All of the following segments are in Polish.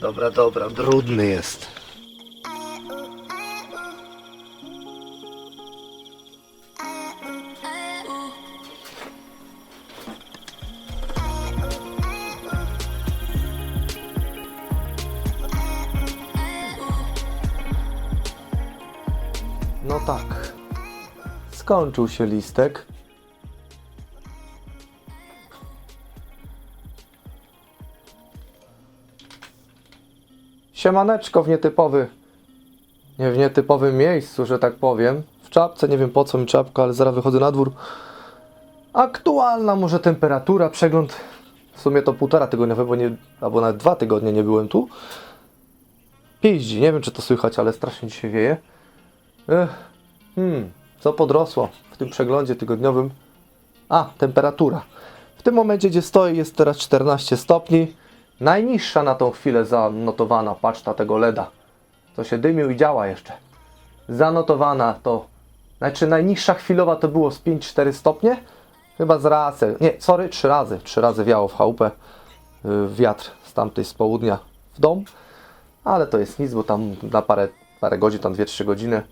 Dobra, dobra, brudny jest. No tak. Skończył się listek. Siemaneczko w nietypowy, nie w nietypowym miejscu, że tak powiem. W czapce, nie wiem po co mi czapka, ale zaraz wychodzę na dwór. Aktualna może temperatura, przegląd w sumie to półtora tygodniowy, bo nie, albo nawet dwa tygodnie nie byłem tu. Piździ, nie wiem czy to słychać, ale strasznie dzisiaj wieje. Ech, hmm, co podrosło w tym przeglądzie tygodniowym? A, temperatura. W tym momencie, gdzie stoję, jest teraz 14 stopni. Najniższa na tą chwilę zanotowana paczta tego LEDa. To się dymił i działa jeszcze. Zanotowana to, znaczy najniższa chwilowa to było z 5-4 stopnie. Chyba z razy, nie, sorry, 3 razy. 3 razy wiało w chałupę. Yy, wiatr z tamtej z południa w dom. Ale to jest nic, bo tam na parę, parę godzin, tam 2-3 godziny.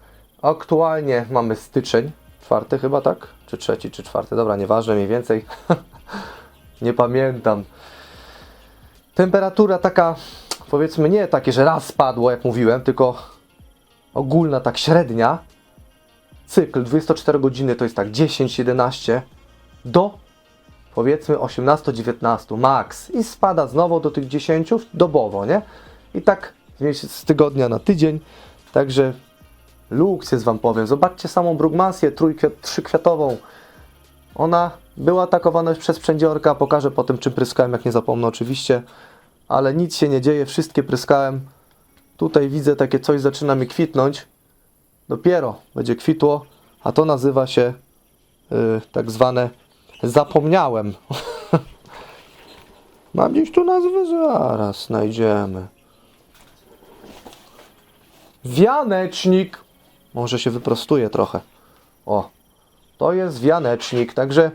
Aktualnie mamy styczeń, czwarty chyba, tak? Czy trzeci, czy czwarty, dobra, nieważne, mniej więcej. nie pamiętam. Temperatura taka, powiedzmy, nie takie, że raz spadło, jak mówiłem, tylko ogólna, tak średnia. Cykl 24 godziny to jest tak 10-11 do powiedzmy 18-19 max i spada znowu do tych 10 dobowo, nie? I tak z tygodnia na tydzień. Także luks jest wam powiem. Zobaczcie samą brugmansję trójkwiat, trzykwiatową. Ona była atakowana już przez przędziorka. Pokażę potem czym pryskałem, jak nie zapomnę oczywiście. Ale nic się nie dzieje, wszystkie pryskałem. Tutaj widzę takie coś zaczyna mi kwitnąć. Dopiero będzie kwitło, a to nazywa się yy, tak zwane zapomniałem. Mam gdzieś tu nazwę, zaraz znajdziemy. Wianecznik. Może się wyprostuje trochę. O, to jest wianecznik. Także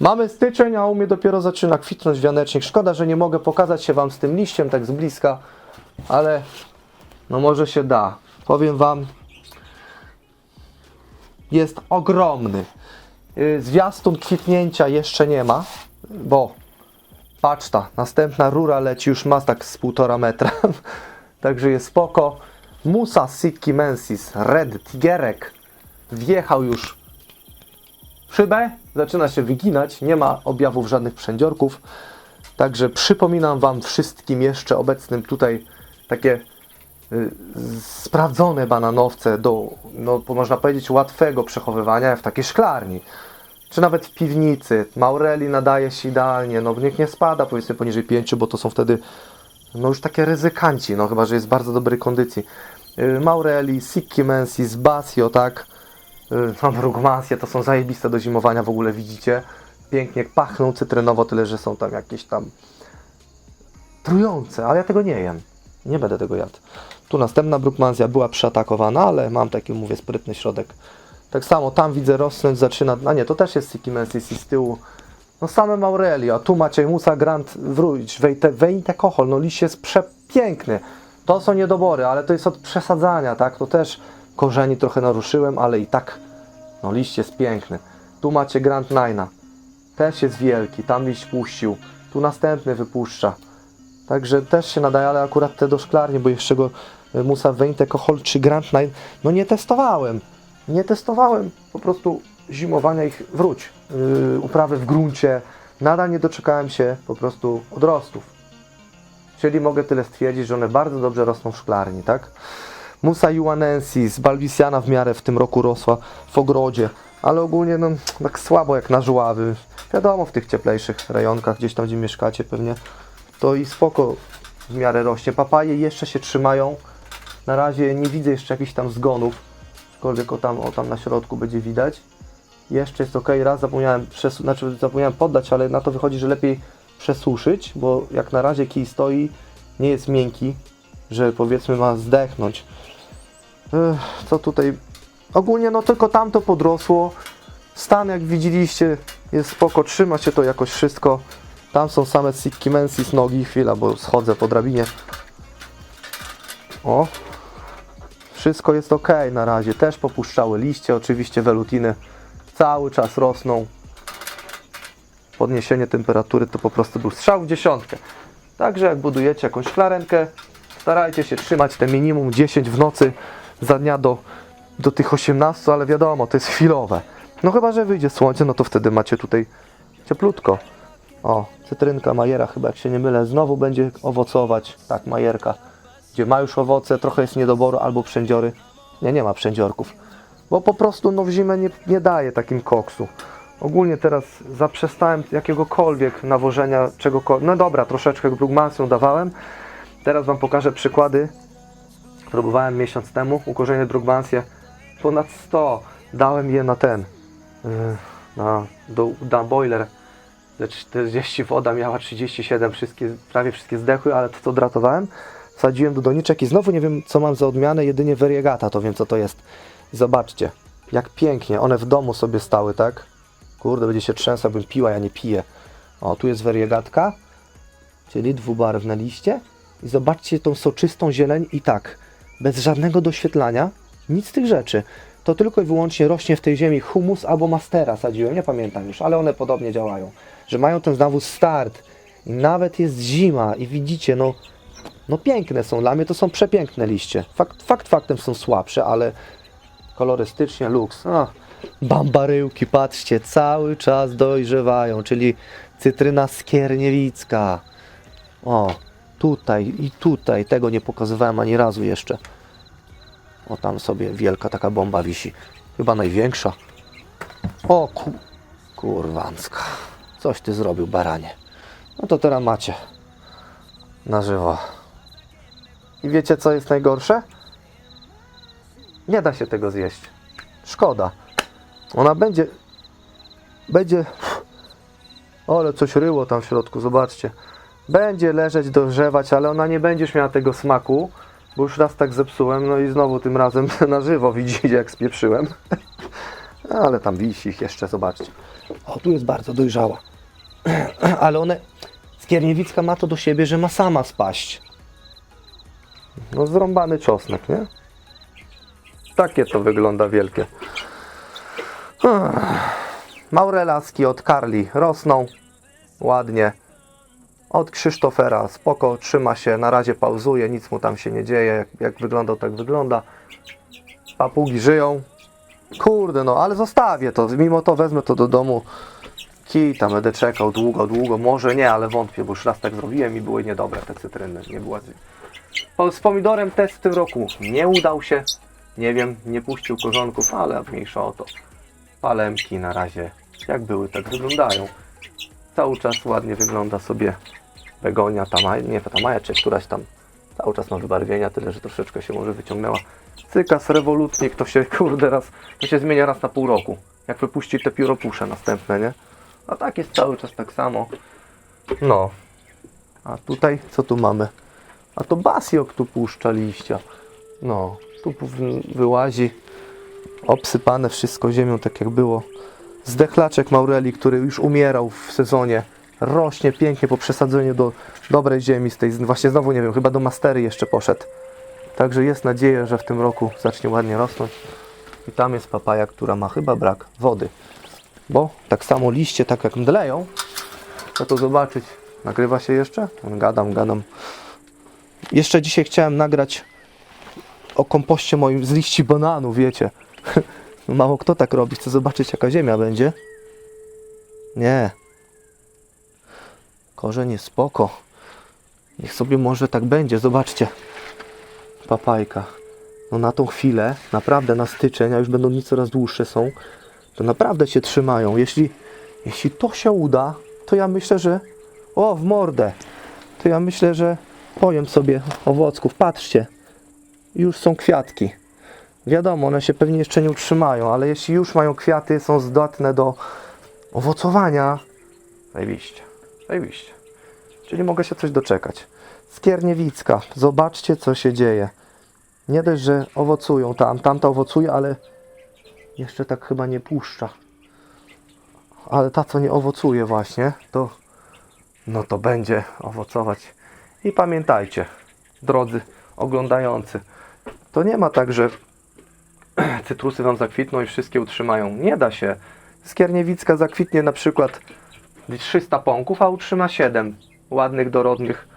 mamy styczeń, a u mnie dopiero zaczyna kwitnąć wianecznik. Szkoda, że nie mogę pokazać się Wam z tym liściem tak z bliska, ale no może się da. Powiem Wam, jest ogromny. Yy, Zwiastun kwitnięcia jeszcze nie ma, bo paczta, następna rura leci, już ma tak z półtora metra, także jest spoko. Musa Sitki Mensis, Red Tigerek, wjechał już w szybę, zaczyna się wyginać, nie ma objawów żadnych przędziorków, także przypominam Wam wszystkim jeszcze obecnym tutaj takie y, sprawdzone bananowce do, no, można powiedzieć, łatwego przechowywania w takiej szklarni czy nawet w piwnicy. Maureli nadaje się idealnie, no niech nie spada powiedzmy poniżej 5, bo to są wtedy no już takie ryzykanci, no chyba, że jest w bardzo dobrej kondycji. Yy, Maureli, Sikki Mensis, Basio, tak? Yy, no Brugmansje to są zajebiste do zimowania w ogóle, widzicie? Pięknie pachną cytrynowo, tyle że są tam jakieś tam trujące, ale ja tego nie jem. Nie będę tego jadł. Tu następna Brookmansia była przeatakowana, ale mam taki, mówię, sprytny środek. Tak samo tam widzę rosnąć zaczyna, a nie, to też jest Sikimensis z tyłu. No same Maureli, a tu macie Musa Grant wróć, Weinte Kochol, no liść jest przepiękny. To są niedobory, ale to jest od przesadzania, tak? To też korzeni trochę naruszyłem, ale i tak, no liść jest piękny. Tu macie Grand Nine'a, też jest wielki, tam liść puścił, tu następny wypuszcza. Także też się nadaje, ale akurat te do szklarni, bo jeszcze go y, Musa Weinte Kochol czy Grand Nine, no nie testowałem. Nie testowałem po prostu zimowania ich wróć. Yy, uprawy w gruncie. Nadal nie doczekałem się po prostu odrostów. Czyli mogę tyle stwierdzić, że one bardzo dobrze rosną w szklarni, tak? Musa juanensis, balbisiana w miarę w tym roku rosła w ogrodzie, ale ogólnie no tak słabo jak na żuławy. Wiadomo, w tych cieplejszych rejonkach, gdzieś tam gdzie mieszkacie pewnie, to i spoko w miarę rośnie. Papaje jeszcze się trzymają. Na razie nie widzę jeszcze jakichś tam zgonów aczkolwiek o tam, o tam na środku będzie widać. Jeszcze jest ok, raz zapomniałem, przesu- znaczy zapomniałem poddać, ale na to wychodzi, że lepiej przesuszyć, bo jak na razie kij stoi, nie jest miękki, że powiedzmy ma zdechnąć. Ech, co tutaj? Ogólnie no tylko tamto podrosło. Stan jak widzieliście jest spoko, trzyma się to jakoś wszystko. Tam są same Sikki Mensis nogi, chwila, bo schodzę po drabinie. O, wszystko jest ok na razie. Też popuszczały liście, oczywiście welutiny cały czas rosną. Podniesienie temperatury to po prostu był strzał w dziesiątkę. Także jak budujecie jakąś szklarenkę, starajcie się trzymać te minimum 10 w nocy za dnia do, do tych 18, ale wiadomo, to jest chwilowe. No chyba, że wyjdzie słońce, no to wtedy macie tutaj cieplutko. O, cytrynka Majera chyba, jak się nie mylę, znowu będzie owocować. Tak, Majerka, gdzie ma już owoce, trochę jest niedoboru albo przędziory. Nie, nie ma przędziorków. Bo po prostu no, w zimę nie, nie daje takim koksu. Ogólnie teraz zaprzestałem jakiegokolwiek nawożenia, czegokolwiek. No dobra, troszeczkę brugmansją dawałem. Teraz Wam pokażę przykłady. Próbowałem miesiąc temu ukorzenie brugmansję. Ponad 100. Dałem je na ten. yy, Na, do, na boiler. Ze 40 woda miała 37. Wszystkie, prawie wszystkie zdechły, ale to co dratowałem. Wsadziłem do doniczek i znowu nie wiem co mam za odmianę. Jedynie variegata to wiem co to jest. Zobaczcie. Jak pięknie. One w domu sobie stały, tak? Kurde, będzie się trzęsła, bym piła, ja nie piję. O, tu jest wariegatka, czyli dwubarwne liście. I zobaczcie tą soczystą zieleń i tak, bez żadnego doświetlania, nic z tych rzeczy. To tylko i wyłącznie rośnie w tej ziemi humus albo mastera sadziłem, nie pamiętam już, ale one podobnie działają. Że mają ten znowu start i nawet jest zima i widzicie, no, no piękne są, dla mnie to są przepiękne liście. Fakt, fakt faktem są słabsze, ale kolorystycznie luks. A, bambaryłki, patrzcie, cały czas dojrzewają, czyli cytryna skierniewicka. O, tutaj i tutaj, tego nie pokazywałem ani razu jeszcze. O, tam sobie wielka taka bomba wisi. Chyba największa. O, ku... kurwanska. Coś ty zrobił, baranie. No to teraz macie. Na żywo. I wiecie, co jest najgorsze? Nie da się tego zjeść. Szkoda. Ona będzie. Będzie. Ale coś ryło tam w środku, zobaczcie. Będzie leżeć, dojrzewać, ale ona nie będzie już miała tego smaku, bo już raz tak zepsułem, no i znowu tym razem na żywo widzicie, jak spieprzyłem. Ale tam wisi ich jeszcze, zobaczcie. O, tu jest bardzo dojrzała. Ale one. Skierniewicka ma to do siebie, że ma sama spaść. No zrąbany czosnek, nie? Takie to wygląda wielkie. Maurelaski od Karli rosną ładnie. Od Krzysztofera spoko, trzyma się, na razie pauzuje, nic mu tam się nie dzieje. Jak, jak wyglądał, tak wygląda. Papugi żyją. Kurde, no ale zostawię to. Mimo to wezmę to do domu. Kij tam będę czekał długo, długo. Może nie, ale wątpię, bo już raz tak zrobiłem i były niedobre te cytryny. Nie była... Po- Z pomidorem test w tym roku nie udał się. Nie wiem, nie puścił korzonków, ale mniejsza o to. Palemki na razie jak były, tak wyglądają. Cały czas ładnie wygląda sobie begonia, tamaja, nie tamaja, czy któraś tam cały czas ma wybarwienia, tyle że troszeczkę się może wyciągnęła. Cykas, rewolutnik, to się kurde raz, to się zmienia raz na pół roku. Jak wypuści te pióropusze następne, nie? A tak jest cały czas tak samo. No. A tutaj, co tu mamy? A to basiok tu puszcza liścia. No, tu wy- wyłazi. Obsypane wszystko ziemią, tak jak było. Zdechlaczek Maureli, który już umierał w sezonie. Rośnie pięknie po przesadzeniu do dobrej ziemi z tej, właśnie znowu nie wiem, chyba do mastery jeszcze poszedł. Także jest nadzieja, że w tym roku zacznie ładnie rosnąć. I tam jest papaja, która ma chyba brak wody. Bo tak samo liście, tak jak mdleją, to to zobaczyć. Nagrywa się jeszcze? Gadam, gadam. Jeszcze dzisiaj chciałem nagrać o kompoście moim z liści bananu, wiecie. No Mało kto tak robi. Chcę zobaczyć, jaka ziemia będzie. Nie. Korzeń jest spoko. Niech sobie może tak będzie. Zobaczcie. Papajka. No na tą chwilę, naprawdę na styczeń, a już będą dni coraz dłuższe są, to naprawdę się trzymają. Jeśli, jeśli to się uda, to ja myślę, że o, w mordę. To ja myślę, że pojem sobie owocków. Patrzcie. Już są kwiatki. Wiadomo, one się pewnie jeszcze nie utrzymają, ale jeśli już mają kwiaty, są zdatne do owocowania, zajebiście, zajebiście. Czyli mogę się coś doczekać. Skierniewicka, zobaczcie co się dzieje. Nie dość, że owocują tam, tamta owocuje, ale jeszcze tak chyba nie puszcza. Ale ta, co nie owocuje właśnie, to no to będzie owocować. I pamiętajcie, drodzy oglądający, to nie ma tak, że cytrusy Wam zakwitną i wszystkie utrzymają. Nie da się. Skierniewicka zakwitnie na przykład 300 pąków, a utrzyma 7 ładnych, dorodnych.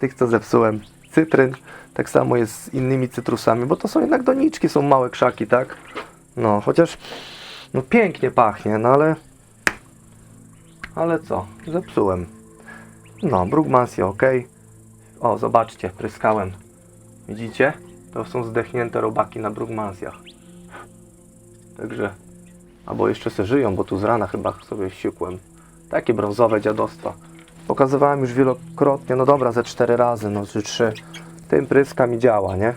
Tych, co zepsułem. Cytryn. Tak samo jest z innymi cytrusami, bo to są jednak doniczki, są małe krzaki, tak? No, chociaż no pięknie pachnie, no ale ale co? Zepsułem. No, Brugmansia ok. O, zobaczcie, pryskałem. Widzicie? To są zdechnięte robaki na Brugmansjach. Także, albo jeszcze se żyją, bo tu z rana chyba sobie wsiukłem. Takie brązowe dziadostwa. Pokazywałem już wielokrotnie, no dobra, ze cztery razy, no czy trzy. Tym pryska mi działa, nie?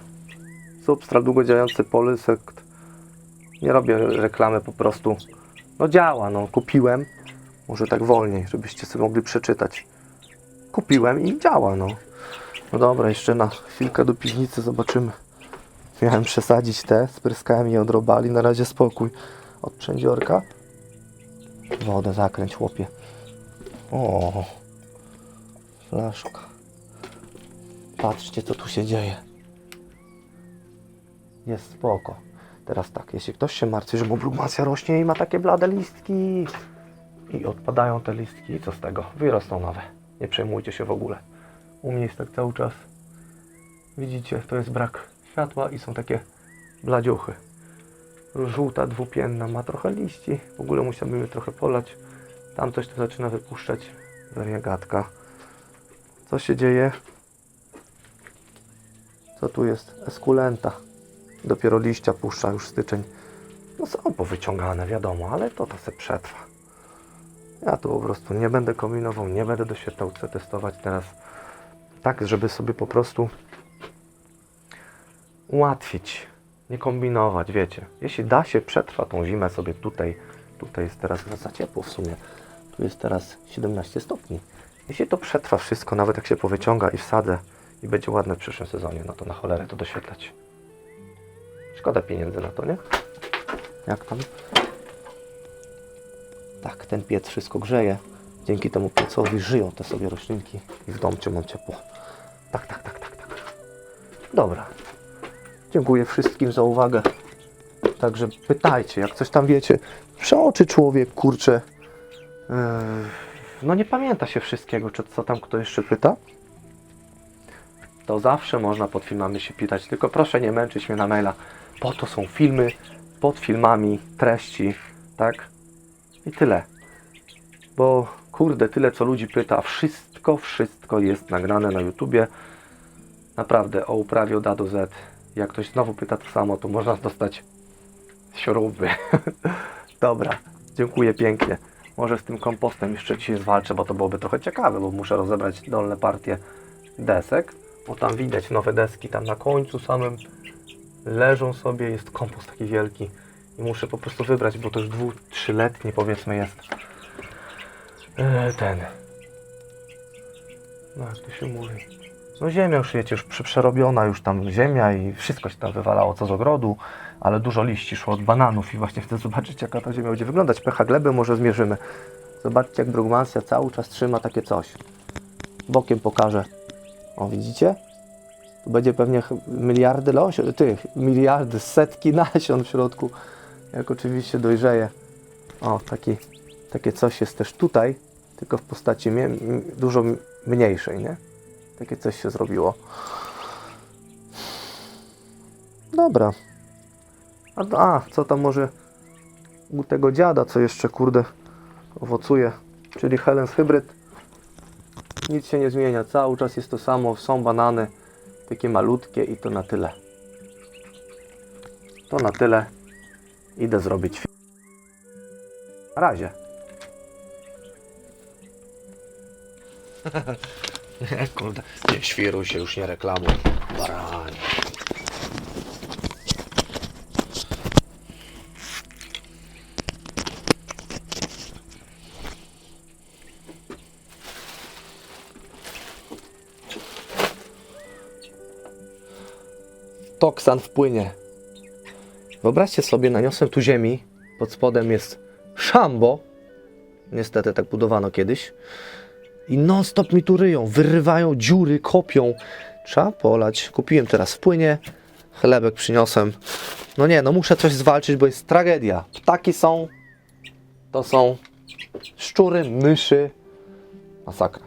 Substrat długodziałający polysekt. Nie robię reklamy, po prostu. No działa, no kupiłem. Może tak wolniej, żebyście sobie mogli przeczytać. Kupiłem i działa, no. No dobra, jeszcze na chwilkę do piwnicy zobaczymy. Miałem przesadzić te, spryskałem je odrobali, na razie spokój. Od przędziorka. Wodę zakręć, chłopie. O, flaszka. Patrzcie, co tu się dzieje. Jest spoko. Teraz tak, jeśli ktoś się martwi, że mu brugmacja rośnie i ma takie blade listki i odpadają te listki, co z tego? Wyrosną nowe. Nie przejmujcie się w ogóle. U mnie jest tak cały czas. Widzicie, to jest brak światła i są takie bladziuchy. Żółta, dwupienna, ma trochę liści. W ogóle musiałbym je trochę polać. Tam coś tu zaczyna wypuszczać wariegatka. Co się dzieje? Co tu jest? Eskulenta. Dopiero liścia puszcza już styczeń. No są powyciągane, wiadomo, ale to to se przetrwa. Ja tu po prostu nie będę kombinował, nie będę doświetlał, chcę testować teraz tak, żeby sobie po prostu ułatwić, nie kombinować, wiecie. Jeśli da się, przetrwa tą zimę sobie tutaj, tutaj jest teraz za ciepło w sumie, tu jest teraz 17 stopni. Jeśli to przetrwa wszystko, nawet jak się powyciąga i wsadzę i będzie ładne w przyszłym sezonie, no to na cholerę to doświetlać. Szkoda pieniędzy na to, nie? Jak tam? Tak, ten piec wszystko grzeje. Dzięki temu piecowi żyją te sobie roślinki i w domcie mam ciepło. Tak, tak, tak, tak, tak. Dobra. Dziękuję wszystkim za uwagę. Także pytajcie, jak coś tam wiecie. Przeoczy człowiek, kurczę. Yy, no nie pamięta się wszystkiego, czy co tam kto jeszcze pyta. To zawsze można pod filmami się pytać, tylko proszę nie męczyć mnie na maila. Po to są filmy, pod filmami, treści, tak? I tyle. Bo kurde, tyle co ludzi pyta, wszystko, wszystko jest nagrane na YouTubie. Naprawdę, o uprawie od A do Z. Jak ktoś znowu pyta to samo, to można dostać sioróby. Dobra, dziękuję pięknie. Może z tym kompostem jeszcze dzisiaj zwalczę, bo to byłoby trochę ciekawe, bo muszę rozebrać dolne partie desek. Bo tam widać nowe deski, tam na końcu samym leżą sobie, jest kompost taki wielki i muszę po prostu wybrać, bo to już dwu, trzyletni powiedzmy jest e, ten no jak to się mówi no ziemia już wiecie, już prze- przerobiona już tam ziemia i wszystko się tam wywalało co z ogrodu, ale dużo liści szło od bananów i właśnie chcę zobaczyć jaka ta ziemia będzie wyglądać, pH gleby może zmierzymy zobaczcie jak Brugmansia cały czas trzyma takie coś bokiem pokażę o widzicie? Tu będzie pewnie miliardy losi- tych, miliardy, setki nasion w środku. Jak oczywiście dojrzeje. O, taki, takie coś jest też tutaj, tylko w postaci dużo mniejszej, nie? Takie coś się zrobiło. Dobra. A, a co tam może u tego dziada, co jeszcze, kurde, owocuje, czyli Helens Hybryd. Nic się nie zmienia, cały czas jest to samo, są banany, takie malutkie i to na tyle. To na tyle. Idę zrobić. Na razie. Kurde. Nie świruj się, już nie reklamuj. Baranie. Toksan wpłynie. Wyobraźcie sobie, naniosłem tu ziemi. Pod spodem jest szambo. Niestety tak budowano kiedyś. I non stop mi tu ryją, wyrywają dziury, kopią. Trzeba polać. Kupiłem teraz w płynie, chlebek przyniosłem. No nie, no muszę coś zwalczyć, bo jest tragedia. Ptaki są, to są szczury, myszy. Masakra.